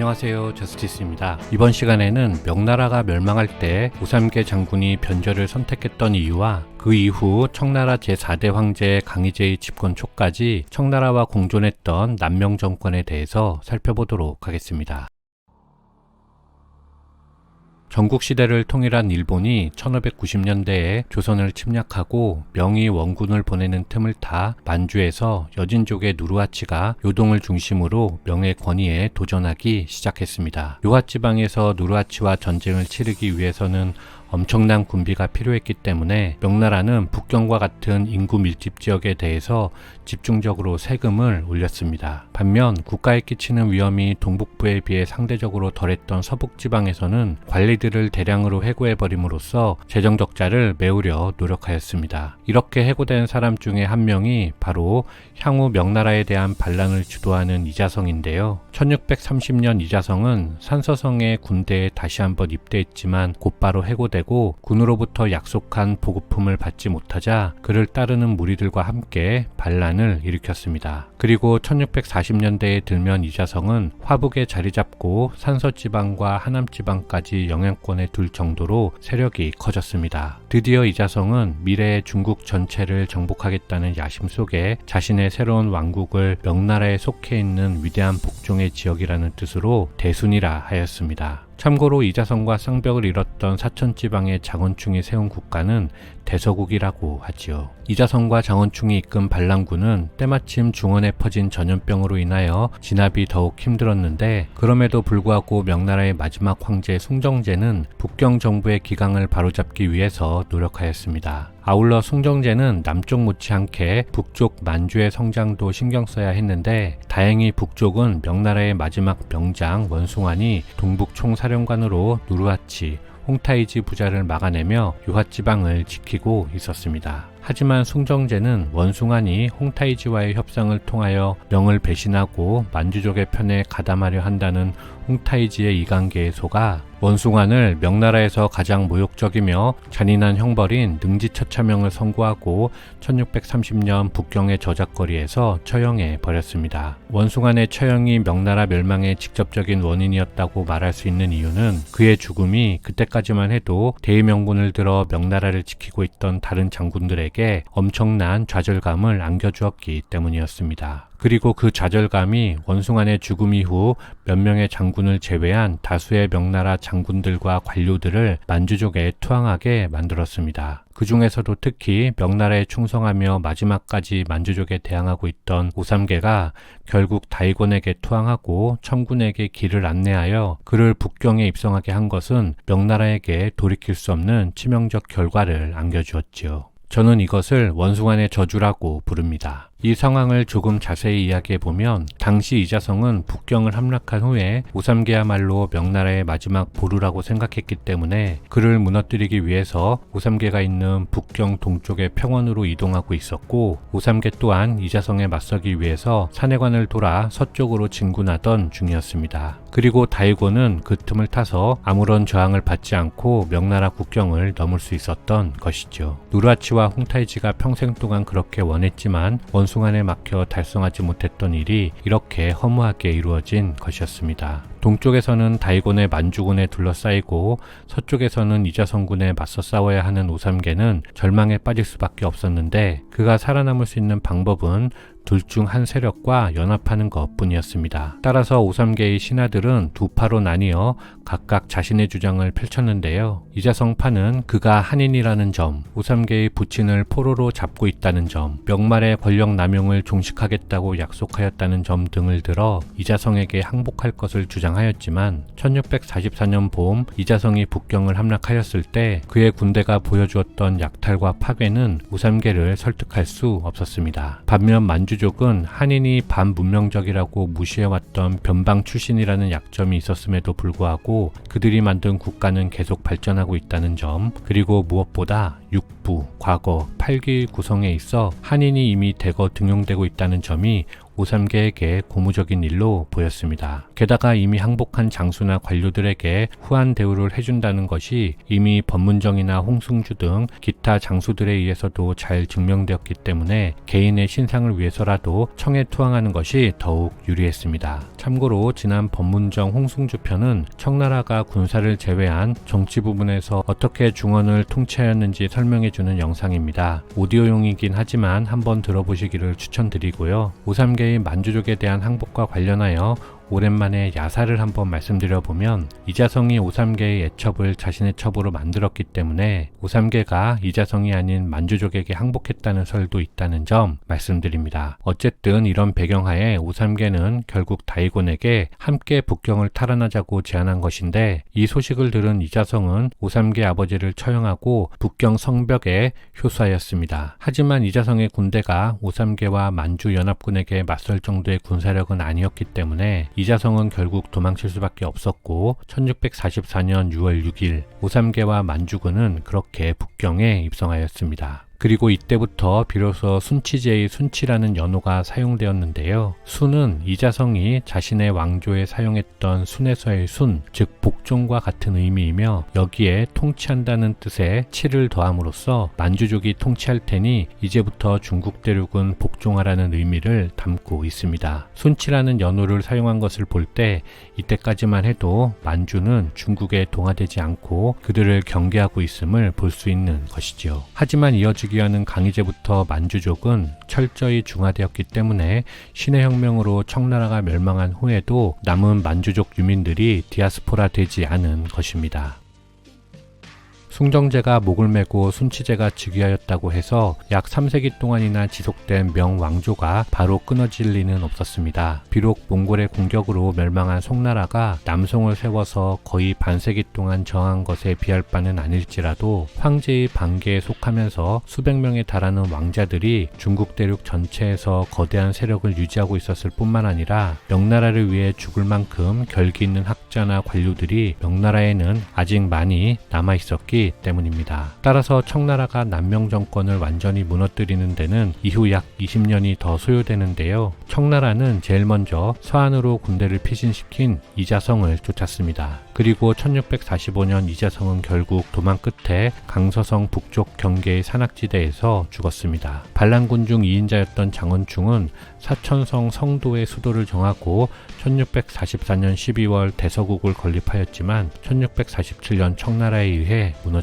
안녕하세요. 저스티스입니다. 이번 시간에는 명나라가 멸망할 때 우삼계 장군이 변절을 선택했던 이유와 그 이후 청나라 제4대 황제 강희제의 집권 초까지 청나라와 공존했던 남명 정권에 대해서 살펴보도록 하겠습니다. 전국 시대를 통일한 일본이 1590년대에 조선을 침략하고 명의 원군을 보내는 틈을 타 만주에서 여진족의 누르하치가 요동을 중심으로 명의 권위에 도전하기 시작했습니다. 요하 지방에서 누르하치와 전쟁을 치르기 위해서는 엄청난 군비가 필요했기 때문에 명나라는 북경과 같은 인구 밀집 지역에 대해서 집중적으로 세금을 올렸습니다. 반면 국가에 끼치는 위험이 동북부에 비해 상대적으로 덜했던 서북 지방에서는 관리들을 대량으로 해고해 버림으로써 재정 적자를 메우려 노력하였습니다. 이렇게 해고된 사람 중에 한 명이 바로 향후 명나라에 대한 반란을 주도하는 이자성인데요. 1630년 이자성은 산서성의 군대에 다시 한번 입대했지만 곧바로 해고 되고 군으로부터 약속한 보급품을 받지 못하자 그를 따르는 무리들과 함께 반란을 일으켰습니다. 그리고 1640년대에 들면 이자성은 화북에 자리 잡고 산서 지방과 하남 지방까지 영향권에 둘 정도로 세력이 커졌습니다. 드디어 이자성은 미래의 중국 전체를 정복하겠다는 야심 속에 자신의 새로운 왕국을 명나라에 속해 있는 위대한 복종의 지역이라는 뜻으로 대순이라 하였습니다. 참고로 이자성과 쌍벽을 이뤘던 사천지방의 장원충이 세운 국가는 대서국이라고 하지요. 이자성과 장원충이 이끈 반란군은 때마침 중원에 퍼진 전염병으로 인하여 진압이 더욱 힘들었는데 그럼에도 불구하고 명나라의 마지막 황제 숭정제는 북경 정부의 기강을 바로잡기 위해서 노력하였습니다. 아울러 숭정제는 남쪽 못지않게 북쪽 만주의 성장도 신경 써야 했는데 다행히 북쪽은 명나라의 마지막 명장 원숭안이 동북 총사령관으로 누르하치 홍타이지 부자를 막아내며 유화지방을 지키고 있었습니다. 하지만 숭정제는 원숭안이 홍타이지와의 협상을 통하여 명을 배신하고 만주족의 편에 가담하려 한다는 홍타이지의 이관계에 속아 원숭안을 명나라에서 가장 모욕적이며 잔인한 형벌인 능지처차명을 선고하고 1630년 북경의 저작거리에서 처형해 버렸습니다. 원숭안의 처형이 명나라 멸망의 직접적인 원인이었다고 말할 수 있는 이유는 그의 죽음이 그때까지만 해도 대의명분을 들어 명나라를 지키고 있던 다른 장군들에게 엄청난 좌절감을 안겨주었기 때문이었습니다. 그리고 그 좌절감이 원숭안의 죽음 이후 몇 명의 장군을 제외한 다수의 명나라 장군들과 관료들을 만주족에 투항하게 만들었습니다. 그 중에서도 특히 명나라에 충성하며 마지막까지 만주족에 대항하고 있던 오삼계가 결국 다이곤에게 투항하고 청군에게 길을 안내하여 그를 북경에 입성하게 한 것은 명나라에게 돌이킬 수 없는 치명적 결과를 안겨주었지요. 저는 이것을 원숭안의 저주라고 부릅니다. 이 상황을 조금 자세히 이야기해 보면 당시 이자성은 북경을 함락한 후에 오삼계야말로 명나라의 마지막 보루라고 생각했기 때문에 그를 무너뜨리기 위해서 오삼계가 있는 북경 동쪽의 평원으로 이동하고 있었고 오삼계 또한 이자성에 맞서기 위해서 산해관을 돌아 서쪽으로 진군하던 중이었습니다. 그리고 다이고는 그 틈을 타서 아무런 저항을 받지 않고 명나라 국경을 넘을 수 있었던 것이죠. 누르하치와 홍타이지가 평생 동안 그렇게 원했지만 원 원숭안에 막혀 달성하지 못했던 일이 이렇게 허무하게 이루어진 것이었습니다. 동쪽에서는 다이곤의 만주군에 둘러싸이고 서쪽에서는 이자성군에 맞서 싸워야 하는 오삼계는 절망에 빠질 수밖에 없었는데 그가 살아남을 수 있는 방법은 둘중한 세력과 연합하는 것 뿐이었습니다. 따라서 오삼계의 신하들은 두 파로 나뉘어 각각 자신의 주장을 펼쳤는데요. 이자성파는 그가 한인이라는 점, 오삼계의 부친을 포로로 잡고 있다는 점, 명말의 권력 남용을 종식하겠다고 약속하였다는 점 등을 들어 이자성에게 항복할 것을 주장 하였지만 1644년 봄 이자성이 북경을 함락하였을 때 그의 군대가 보여주었던 약탈과 파괴는 오삼계를 설득할 수 없었습니다. 반면 만주족은 한인이 반문명적이라고 무시해왔던 변방 출신이라는 약점이 있었음에도 불구하고 그들이 만든 국가는 계속 발전하고 있다는 점, 그리고 무엇보다 육부, 과거, 8기 구성에 있어 한인이 이미 대거 등용되고 있다는 점이 오삼계에게 고무적인 일로 보였습니다. 게다가 이미 항복한 장수나 관료들에게 후한 대우를 해준다는 것이 이미 법문정이나 홍승주 등 기타 장수들에 의해서도 잘 증명되었기 때문에 개인의 신상을 위해서라도 청에 투항하는 것이 더욱 유리했습니다. 참고로 지난 법문정 홍승주 편은 청나라가 군사를 제외한 정치 부분에서 어떻게 중원을 통치하였는지 설명해주는 영상입니다. 오디오용이긴 하지만 한번 들어보시기를 추천드리고요. 오삼계 의 만주족에 대한 항복과 관련하여 오랜만에 야사를 한번 말씀드려 보면 이자성이 오삼계의 애첩을 자신의 첩으로 만들었기 때문에 오삼계가 이자성이 아닌 만주족에게 항복했다는 설도 있다는 점 말씀드립니다. 어쨌든 이런 배경하에 오삼계는 결국 다이곤에게 함께 북경을 탈환하자고 제안한 것인데 이 소식을 들은 이자성은 오삼계 아버지를 처형하고 북경 성벽에 효수하였습니다. 하지만 이자성의 군대가 오삼계와 만주 연합군에게 맞설 정도의 군사력은 아니었기 때문에 이자성은 결국 도망칠 수밖에 없었고 1644년 6월 6일 오삼계와 만주군은 그렇게 북경에 입성하였습니다. 그리고 이때부터 비로소 순치제의 순치라는 연호가 사용되었는데요. 순은 이자성이 자신의 왕조에 사용했던 순에서의 순, 즉 복종과 같은 의미이며 여기에 통치한다는 뜻의 치를 더함으로써 만주족이 통치할 테니 이제부터 중국 대륙은 복종하라는 의미를 담고 있습니다. 순치라는 연호를 사용한 것을 볼 때 이때까지만 해도 만주는 중국에 동화되지 않고 그들을 경계하고 있음을 볼 수 있는 것이지요. 하지만 이어지 즉위하는 강희제부터 만주족은 철저히 중화되었기 때문에 신의 혁명으로 청나라가 멸망한 후에도 남은 만주족 유민들이 디아스포라 되지 않은 것입니다. 숭정제가 목을 메고 순치제가 즉위하였다고 해서 약 3세기 동안이나 지속된 명왕조가 바로 끊어질 리는 없었습니다. 비록 몽골의 공격으로 멸망한 송나라가 남송을 세워서 거의 반세기 동안 저항한 것에 비할 바는 아닐지라도 황제의 반계에 속하면서 수백 명에 달하는 왕자들이 중국 대륙 전체에서 거대한 세력을 유지하고 있었을 뿐만 아니라 명나라를 위해 죽을 만큼 결기 있는 학자나 관료들이 명나라에는 아직 많이 남아 있었기 때문입니다. 따라서 청나라가 남명 정권을 완전히 무너뜨리는 데는 이후 약 20년이 더 소요되는데요. 청나라는 제일 먼저 서안으로 군대를 피신시킨 이자성을 쫓았습니다. 그리고 1645년 이자성은 결국 도망 끝에 강서성 북쪽 경계의 산악지대에서 죽었습니다. 반란군 중 2인자였던 장원충은 사천성 성도의 수도를 정하고 1644년 12월 대서국을 건립하였지만 1647년 청나라에 의해 무너졌습니다.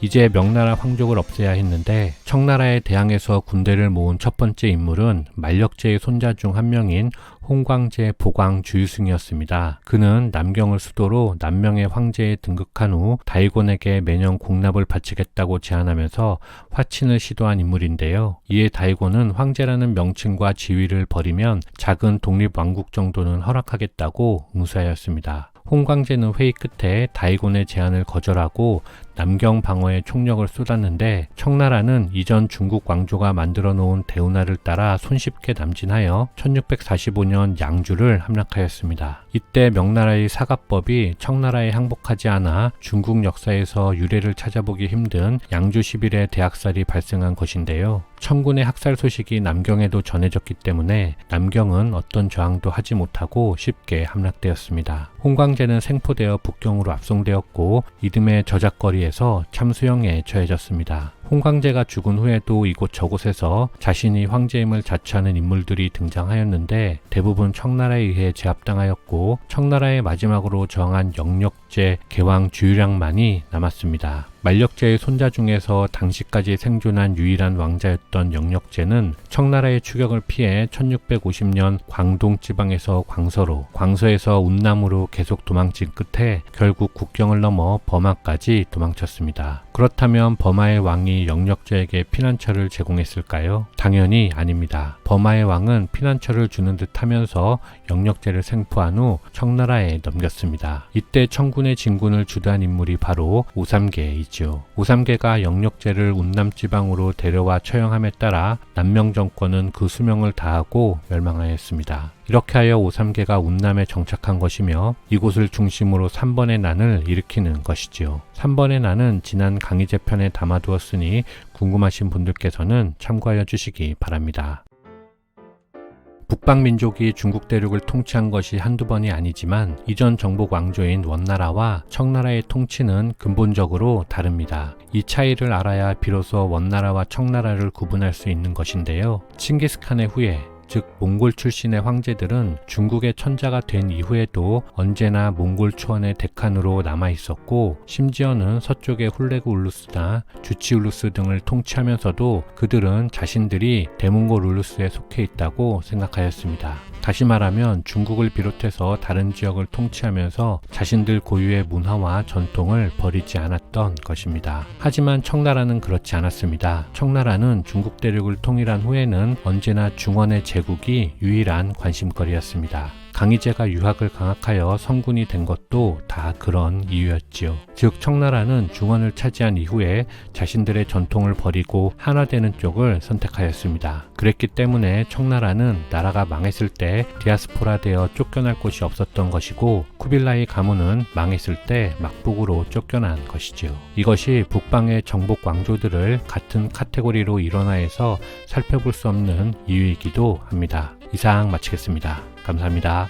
이제 명나라 황족을 없애야 했는데 청나라에 대항해서 군대를 모은 첫 번째 인물은 만력제의 손자 중 한 명인 홍광제 보광 주유승이었습니다. 그는 남경을 수도로 남명의 황제에 등극한 후 다이곤에게 매년 공납을 바치겠다고 제안하면서 화친을 시도한 인물인데요. 이에 다이곤은 황제라는 명칭과 지위를 버리면 작은 독립 왕국 정도는 허락하겠다고 응수하였습니다. 홍광제는 회의 끝에 다이곤의 제안을 거절하고 남경 방어에 총력을 쏟았는데 청나라는 이전 중국 왕조가 만들어 놓은 대운하를 따라 손쉽게 남진하여 1645년 양주를 함락하였습니다. 이때 명나라의 사갑법이 청나라에 항복하지 않아 중국 역사에서 유래를 찾아보기 힘든 양주 10일의 대학살이 발생한 것인데요. 청군의 학살 소식이 남경에도 전해졌기 때문에 남경은 어떤 저항도 하지 못하고 쉽게 함락되었습니다. 홍광제는 생포되어 북경으로 압송되었고 이듬해 저작거리에 서 참수형에 처해졌습니다. 홍광제가 죽은 후에도 이곳 저곳에서 자신이 황제임을 자처하는 인물들이 등장하였는데 대부분 청나라에 의해 제압당하였고 청나라의 마지막으로 저항한 영력제 개왕 주유량만이 남았습니다. 만력제의 손자 중에서 당시까지 생존한 유일한 왕자였던 영력제는 청나라의 추격을 피해 1650년 광동 지방에서 광서로, 광서에서 운남으로 계속 도망친 끝에 결국 국경을 넘어 버마까지 도망쳤습니다. 그렇다면 버마의 왕이 영력제에게 피난처를 제공했을까요? 당연히 아닙니다. 버마의 왕은 피난처를 주는 듯 하면서 영력제를 생포한 후 청나라에 넘겼습니다. 이때 청군의 진군을 주도한 인물이 바로 오삼계이죠. 오삼계가 영력제를 운남 지방으로 데려와 처형함에 따라 남명 정권은 그 수명을 다하고 멸망하였습니다. 이렇게 하여 오삼계가 운남에 정착한 것이며 이곳을 중심으로 3번의 난을 일으키는 것이지요. 3번의 난은 지난 강의제 편에 담아두었으니 궁금하신 분들께서는 참고하여 주시기 바랍니다. 북방 민족이 중국 대륙을 통치한 것이 한두 번이 아니지만 이전 정복 왕조인 원나라와 청나라의 통치는 근본적으로 다릅니다. 이 차이를 알아야 비로소 원나라와 청나라를 구분할 수 있는 것인데요. 칭기스칸의 후예 즉 몽골 출신의 황제들은 중국의 천자가 된 이후에도 언제나 몽골 초원의 데칸으로 남아 있었고 심지어는 서쪽의 훌레그 울루스나 주치 울루스 등을 통치하면서도 그들은 자신들이 대몽골 울루스에 속해 있다고 생각하였습니다. 다시 말하면 중국을 비롯해서 다른 지역을 통치하면서 자신들 고유의 문화와 전통을 버리지 않았던 것입니다. 하지만 청나라는 그렇지 않았습니다. 청나라는 중국 대륙을 통일한 후에는 언제나 중원의 제국이 유일한 관심거리였습니다. 강희제가 유학을 강학하여 성군이 된 것도 다 그런 이유였지요. 즉 청나라는 중원을 차지한 이후에 자신들의 전통을 버리고 하나 되는 쪽을 선택하였습니다. 그랬기 때문에 청나라는 나라가 망했을 때 디아스포라 되어 쫓겨날 곳이 없었던 것이고 쿠빌라이 가문은 망했을 때 막북으로 쫓겨난 것이지요. 이것이 북방의 정복 왕조들을 같은 카테고리로 일어나해서 살펴볼 수 없는 이유이기도 합니다. 이상 마치겠습니다. 감사합니다.